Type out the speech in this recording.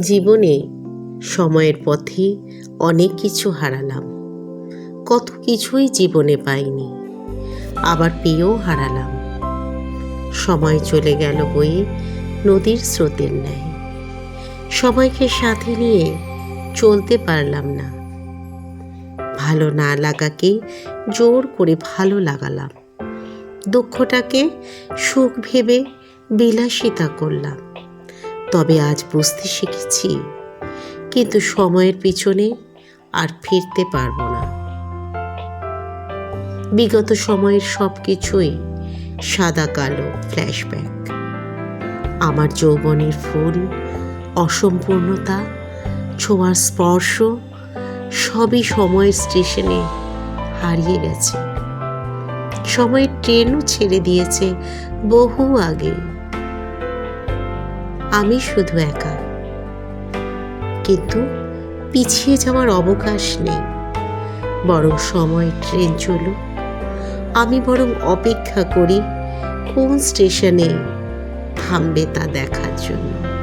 জীবনে সময়ের পথে অনেক কিছু হারালাম। কত কিছুই জীবনে পাইনি, আবার পেয়েও হারালাম। সময় চলে গেল বয়ে নদীর স্রোতের ন্যায়। সময়কে সাথে নিয়ে চলতে পারলাম না। ভালো না লাগাকে জোর করে ভালো লাগালাম। দুঃখটাকে সুখ ভেবে বিলাসিতা করলাম। তবে আজ বুঝতে শিখেছি। কিন্তু সময়ের পিছনে আর ফিরতে পারব না। বিগত সময়ের সব কিছুই সাদা কালো ফ্ল্যাশব্যাক। আমার যৌবনের ফুল, অসম্পূর্ণতা, ছোঁয়ার স্পর্শ, সবই সময়ের স্টেশনে হারিয়ে গেছে। সময়ের ট্রেনও ছেড়ে দিয়েছে বহু আগে। আমি শুধু একা। কিন্তু পিছিয়ে যাওয়ার অবকাশ নেই। বরং সময়, ট্রেন চলুক। আমি বরং অপেক্ষা করি কোন স্টেশনে থামবে তা দেখার জন্য।